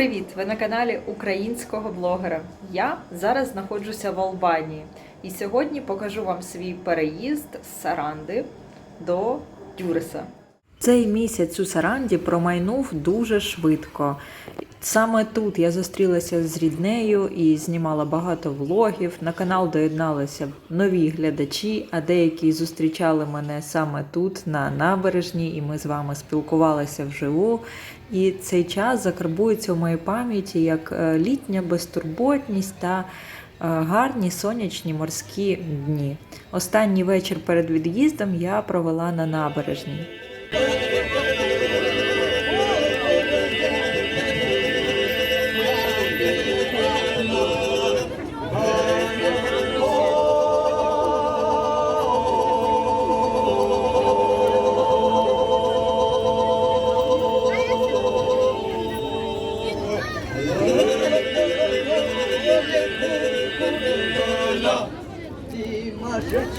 Привіт! Ви на каналі українського блогера. Я зараз знаходжуся в Албанії і сьогодні покажу вам свій переїзд з Саранди до Дюреса. Цей місяць у Саранді промайнув дуже швидко. Саме тут я зустрілася з ріднею і знімала багато влогів. На канал доєдналися нові глядачі, а деякі зустрічали мене саме тут, на набережній, і ми з вами спілкувалися вживу. І цей час закарбується у моїй пам'яті як е, літня безтурботність та е, гарні сонячні морські дні. Останній вечір перед від'їздом я провела на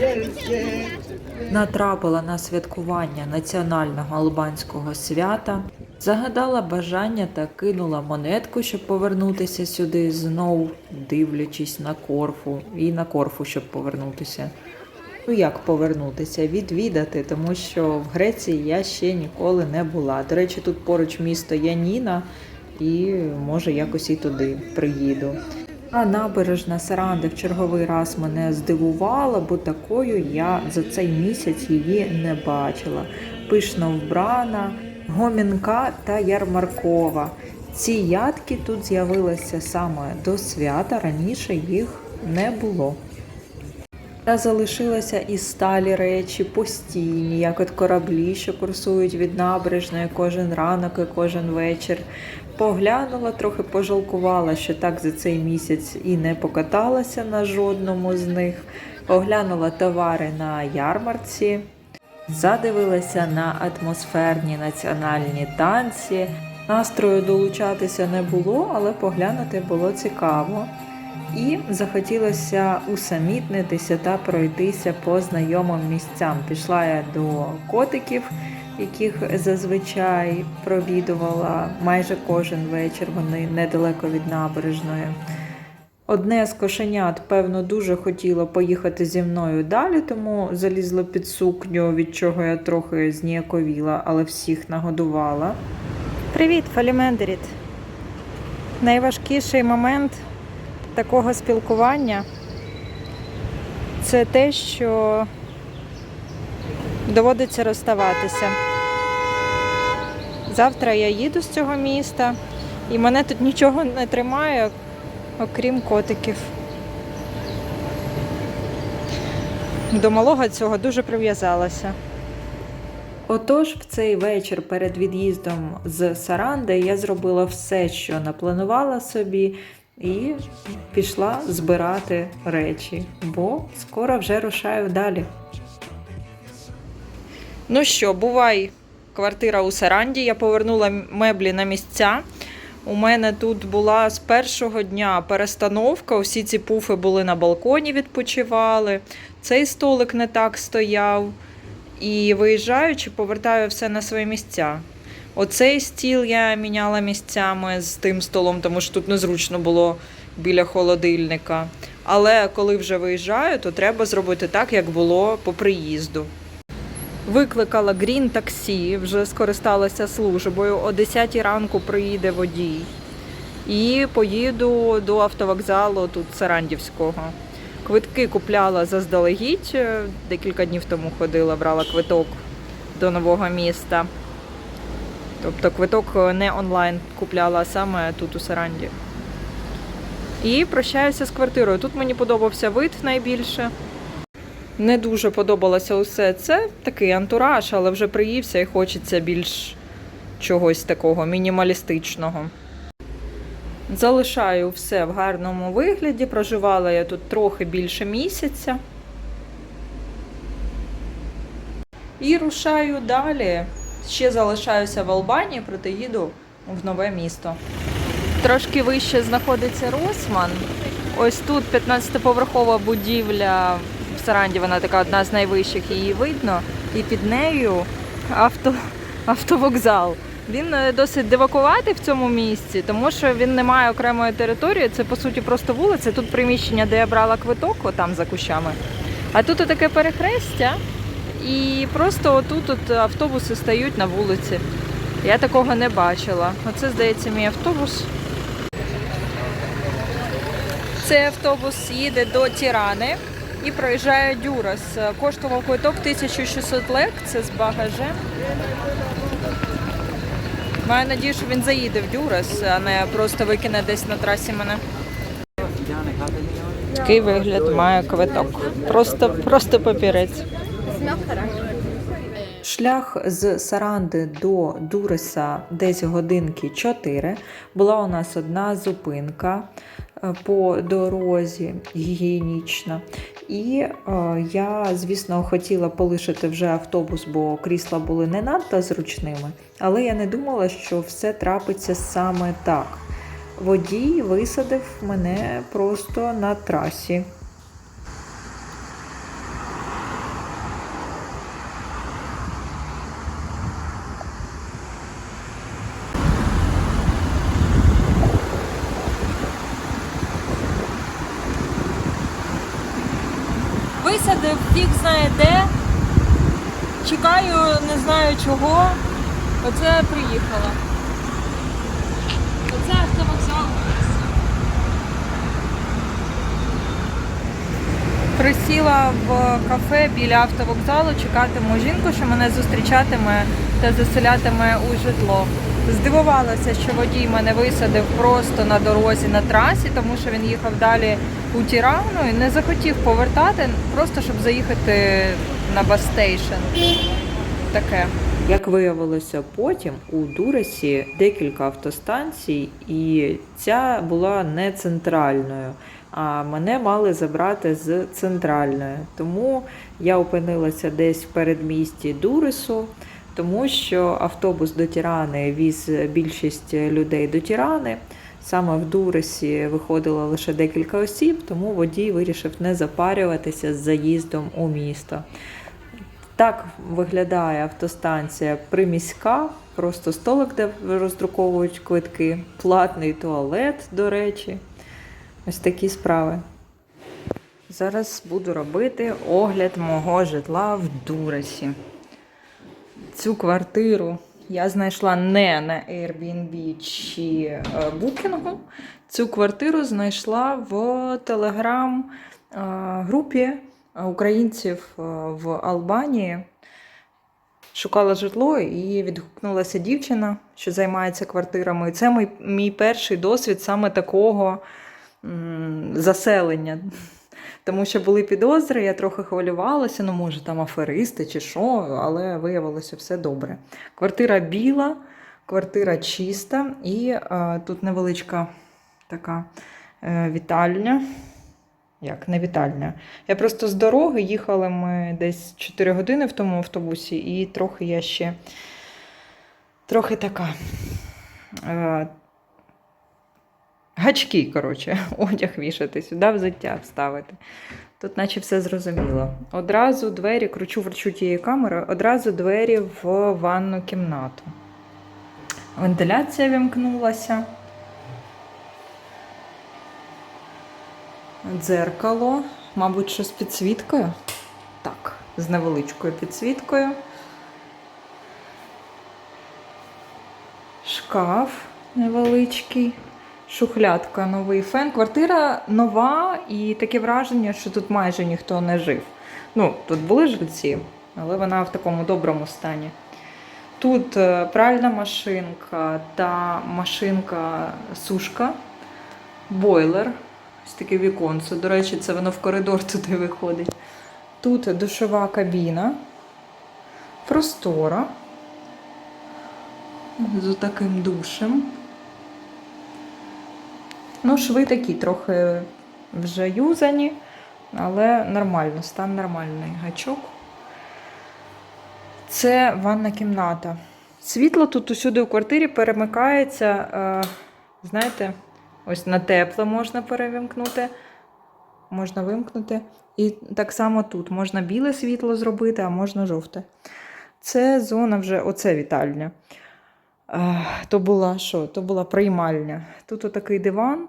набережній. Натрапила на святкування національного албанського свята, загадала бажання та кинула монетку, щоб повернутися сюди знов, дивлячись на корфу, і на корфу, щоб повернутися. Ну як повернутися? Відвідати, тому що в Греції я ще ніколи не була. До речі, тут поруч місто Яніна, і може якось і туди приїду. А набережна Саранди в черговий раз мене здивувала, бо такою я за цей місяць її не бачила. Пишно вбрана, гомінка та ярмаркова. Ці ядки тут з'явилися саме до свята, раніше їх не було. Та залишилися і сталі речі постійні, як от кораблі, що курсують від набережної кожен ранок і кожен вечір. Поглянула, трохи пожалкувала, що так за цей місяць і не покаталася на жодному з них. Оглянула товари на ярмарці, задивилася на атмосферні національні танці. Настрою долучатися не було, але поглянути було цікаво. І захотілося усамітнитися та пройтися по знайомим місцям. Пішла я до котиків, яких зазвичай провідувала майже кожен вечір. Вони недалеко від набережної. Одне з кошенят, певно, дуже хотіло поїхати зі мною далі, тому залізла під сукню, від чого я трохи зніяковіла, але всіх нагодувала. Привіт, Фалімендеріт. Найважкіший момент такого спілкування це те, що доводиться розставатися. Завтра я їду з цього міста і мене тут нічого не тримає, окрім котиків. До малого цього дуже прив'язалася. Отож, в цей вечір перед від'їздом з Саранди я зробила все, що напланувала собі, і пішла збирати речі, бо скоро вже рушаю далі. Ну що, бувай, квартира у Саранді. Я повернула меблі на місця. У мене тут була з першого дня перестановка. Усі ці пуфи були на балконі, відпочивали. Цей столик не так стояв. І виїжджаючи, повертаю все на свої місця. Оцей стіл я міняла місцями з тим столом, тому що тут незручно було біля холодильника. Але коли вже виїжджаю, то треба зробити так, як було по приїзду. Викликала Green таксі, вже скористалася службою. О 10 ранку приїде водій. І поїду до автовокзалу тут Сарандівського. Квитки купляла заздалегідь. е, Декілька днів тому ходила, брала квиток до нового міста. Тобто квиток не онлайн купляла, а саме тут у Саранді. І прощаюся з квартирою. Тут мені подобався вид найбільше. Не дуже подобалося усе це. Такий антураж, але вже приївся і хочеться більш чогось такого мінімалістичного. Залишаю все в гарному вигляді. Проживала я тут трохи більше місяця. І рушаю далі. Ще залишаюся в Албанії, проте їду в нове місто. Трошки вище знаходиться Росман. Ось тут 15-поверхова будівля Саранді, вона така одна з найвищих, її видно. І під нею авто, автовокзал. Він е, досить дивакуватий в цьому місці, тому що він не має окремої території. Це по суті просто вулиця. Тут приміщення, де я брала квиток, отам за кущами. А тут таке перехрестя, і просто отут от автобуси стають на вулиці. Я такого не бачила. Оце, здається, мій автобус. Цей автобус їде до Тірани і проїжджає Дюрас. Коштував квиток 1600 лек, це з багажем. Маю надію, що він заїде в Дюрас, а не просто викине десь на трасі мене. Такий вигляд має квиток. Просто, просто папірець. Шлях з Саранди до Дуреса десь годинки 4. Була у нас одна зупинка по дорозі гігієнічна. І е, я, звісно, хотіла полишити вже автобус, бо крісла були не надто зручними. Але я не думала, що все трапиться саме так. Водій висадив мене просто на трасі. Висадив, фіг знає де. Чекаю, не знаю чого. Оце приїхала. Оце автовокзал. Присіла в кафе біля автовокзалу, чекатиму жінку, що мене зустрічатиме та заселятиме у житло. Здивувалася, що водій мене висадив просто на дорозі на трасі, тому що він їхав далі у Тірану і не захотів повертати, просто щоб заїхати на бастейшн. Таке. Як виявилося потім, у Дуресі декілька автостанцій, і ця була не центральною. А мене мали забрати з центральної. Тому я опинилася десь в передмісті Дуресу, тому що автобус до Тірани віз більшість людей до Тірани. Саме в Дуресі виходило лише декілька осіб, тому водій вирішив не запарюватися з заїздом у місто. Так виглядає автостанція приміська, просто столик, де роздруковують квитки, платний туалет, до речі. Ось такі справи. Зараз буду робити огляд мого житла в Дуресі. Цю квартиру я знайшла не на Airbnb чи е, Booking. Цю квартиру знайшла в телеграм-групі українців е, в Албанії. Шукала житло і відгукнулася дівчина, що займається квартирами. І це мій, мій перший досвід саме такого м, заселення. Тому що були підозри, я трохи хвилювалася, ну, може, там аферисти чи що, але виявилося все добре. Квартира біла, квартира чиста, і е, тут невеличка така е, вітальня. Як не вітальня. Я просто з дороги їхали ми десь 4 години в тому автобусі, і трохи я ще трохи така. Гачки, коротше, одяг вішати, сюди взуття вставити. Тут наче все зрозуміло. Одразу двері, кручу верчу тієї камери, одразу двері в ванну кімнату. Вентиляція вімкнулася. Дзеркало, мабуть, що з підсвіткою. Так, з невеличкою підсвіткою. Шкаф невеличкий. Шухлядка, новий фен. Квартира нова і таке враження, що тут майже ніхто не жив. Ну, тут були жильці, але вона в такому доброму стані. Тут е, пральна машинка та машинка-сушка, бойлер, ось таке віконце. До речі, це воно в коридор туди виходить. Тут душова кабіна, простора з таким душем. Ну, шви такі трохи вже юзані, але нормально, стан нормальний гачок. Це ванна кімната. Світло тут усюди у квартирі перемикається, е, знаєте, ось на тепле можна перевімкнути, можна вимкнути. І так само тут можна біле світло зробити, а можна жовте. Це зона вже, оце вітальня. То була що? То була приймальня. Тут отакий диван.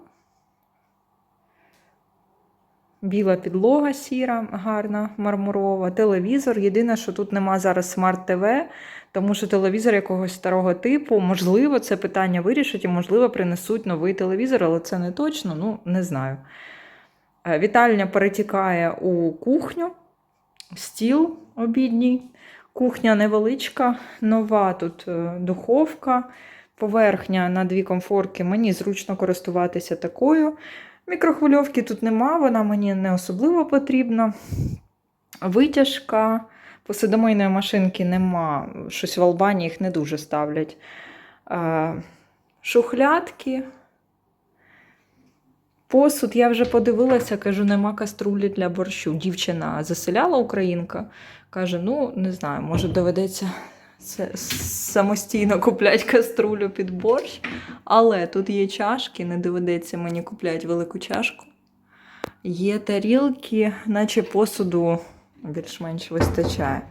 Біла підлога сіра, гарна, мармурова, телевізор. Єдине, що тут нема зараз смарт-ТВ, тому що телевізор якогось старого типу, можливо, це питання вирішить і, можливо, принесуть новий телевізор, але це не точно, ну не знаю. Е, Вітальня перетікає у кухню, стіл обідній. Кухня невеличка, нова тут е, духовка, поверхня на дві комфорки. Мені зручно користуватися такою. Мікрохвильовки тут нема, вона мені не особливо потрібна. Витяжка, посудомийної машинки нема. Щось в Албанії їх не дуже ставлять. Е, Шухлядки. Посуд, я вже подивилася, кажу, нема каструлі для борщу. Дівчина заселяла українка. Каже: ну, не знаю, може доведеться самостійно купляти каструлю під борщ. Але тут є чашки, не доведеться мені купляти велику чашку. Є тарілки, наче посуду більш-менш вистачає.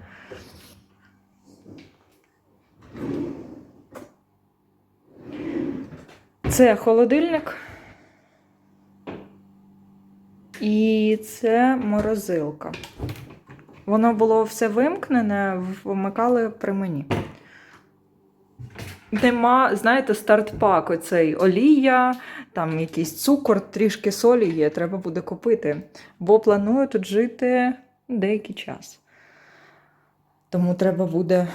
Це холодильник. І це морозилка. Воно було все вимкнене, вмикали при мені. Нема, знаєте, старт-пак оцей олія, там якийсь цукор, трішки солі є, треба буде купити. Бо планую тут жити деякий час. Тому треба буде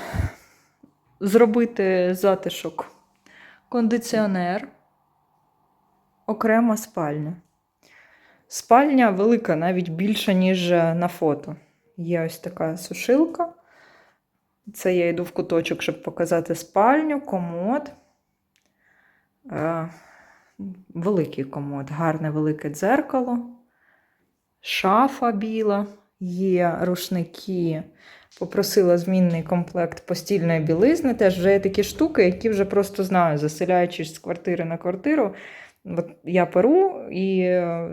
зробити затишок. Кондиціонер, окрема спальня. Спальня велика, навіть більша, ніж на фото. Є ось така сушилка. Це я йду в куточок, щоб показати спальню, комод. Е, великий комод, гарне велике дзеркало, шафа біла, є рушники. Попросила змінний комплект постільної білизни. Теж вже є такі штуки, які вже просто знаю, заселяючись з квартири на квартиру. От я перу, і е,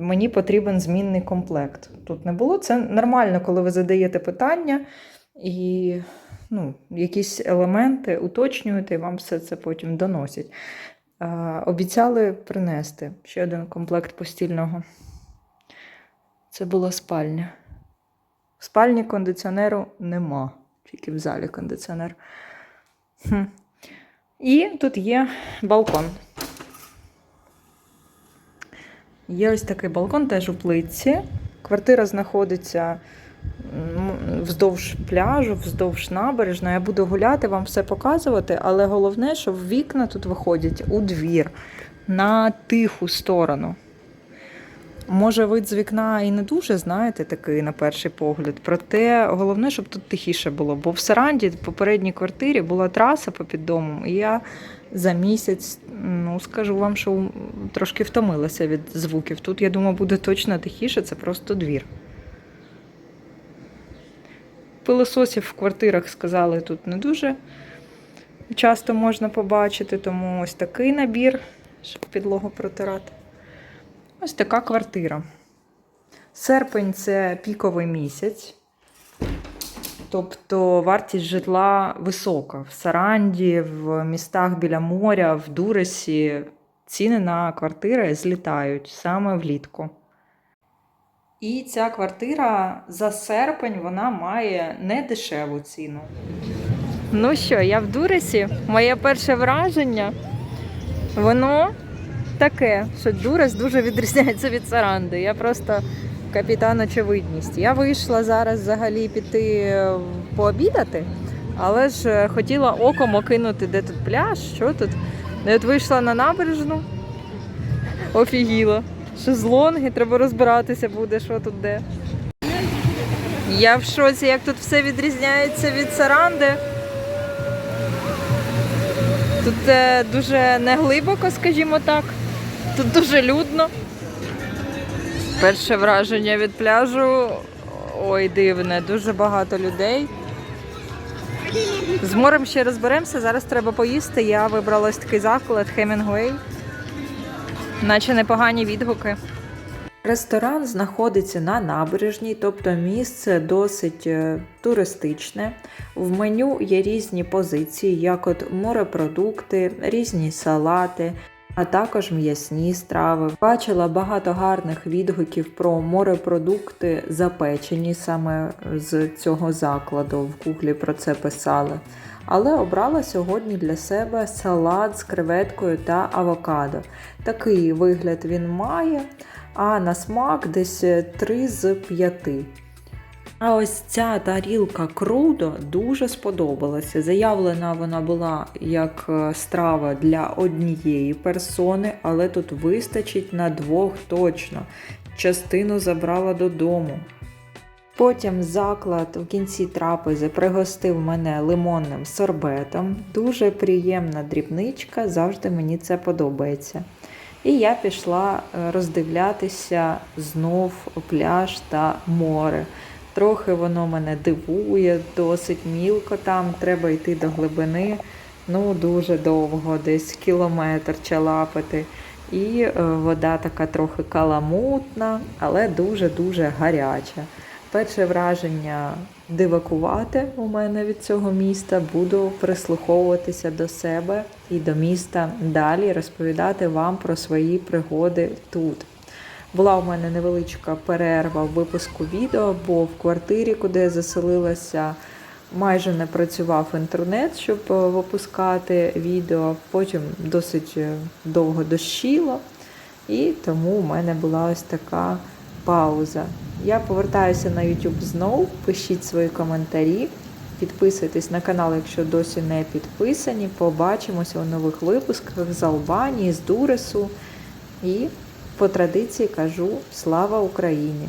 мені потрібен змінний комплект. Тут не було. Це нормально, коли ви задаєте питання і ну, якісь елементи уточнюєте, і вам все це потім доносять. Обіцяли принести ще один комплект постільного. Це була спальня. В спальні кондиціонеру нема, тільки в залі кондиціонер. Хм. І тут є балкон. Є ось такий балкон теж у плитці. Квартира знаходиться вздовж пляжу, вздовж набережної. Я буду гуляти, вам все показувати, але головне, що вікна тут виходять у двір на тиху сторону. Може, вид з вікна і не дуже, знаєте, такий на перший погляд. Проте головне, щоб тут тихіше було. Бо в Саранді, в попередній квартирі, була траса попід домом, і я за місяць, ну скажу вам, що трошки втомилася від звуків. Тут, я думаю, буде точно тихіше, це просто двір. Пилососів в квартирах сказали, тут не дуже часто можна побачити, тому ось такий набір, щоб підлогу протирати. Ось така квартира. Серпень це піковий місяць. Тобто вартість житла висока. В Саранді, в містах біля моря, в Дуресі ціни на квартири злітають саме влітку. І ця квартира за серпень вона має не дешеву ціну. Ну що, я в Дуресі. Моє перше враження. Воно таке, що Дурес дуже відрізняється від Саранди. Я просто капітан очевидність. Я вийшла зараз взагалі піти е, пообідати, але ж е, хотіла оком окинути, де тут пляж, що тут. Я от вийшла на набережну, офігіла. Шезлонги, треба розбиратися буде, що тут де. Я в шоці, як тут все відрізняється від Саранди. Тут е, дуже неглибоко, скажімо так. Тут дуже людно. Перше враження від пляжу. Ой, дивне, дуже багато людей. З морем ще розберемося. Зараз треба поїсти. Я вибрала ось такий заклад Хемінгуей. Наче непогані відгуки. Ресторан знаходиться на набережній, тобто місце досить е, туристичне. В меню є різні позиції, як от морепродукти, різні салати, а також м'ясні страви. Бачила багато гарних відгуків про морепродукти, запечені саме з цього закладу. В гуглі про це писали. Але обрала сьогодні для себе салат з креветкою та авокадо. Такий вигляд він має, а на смак десь 3 з 5. А ось ця тарілка крудо дуже сподобалася. Заявлена вона була як е, страва для однієї персони, але тут вистачить на двох точно. Частину забрала додому. Потім заклад в кінці трапези пригостив мене лимонним сорбетом. Дуже приємна дрібничка, завжди мені це подобається. І я пішла е, роздивлятися знов пляж та море. Трохи воно мене дивує, досить мілко там, треба йти до глибини. Ну, дуже довго, десь кілометр чалапати. І е, вода така трохи каламутна, але дуже-дуже гаряча. Перше враження дивакувати у мене від цього міста. Буду прислуховуватися до себе і до міста далі, розповідати вам про свої пригоди тут. Була у мене невеличка перерва в випуску відео, бо в квартирі, куди я заселилася, майже не працював інтернет, щоб е, випускати відео. Потім досить е, довго дощило, і тому у мене була ось така пауза. Я повертаюся на YouTube знову. Пишіть свої коментарі, підписуйтесь на канал, якщо досі не підписані. Побачимося у нових випусках з Албанії, з Дуресу. І по традиції кажу слава Україні!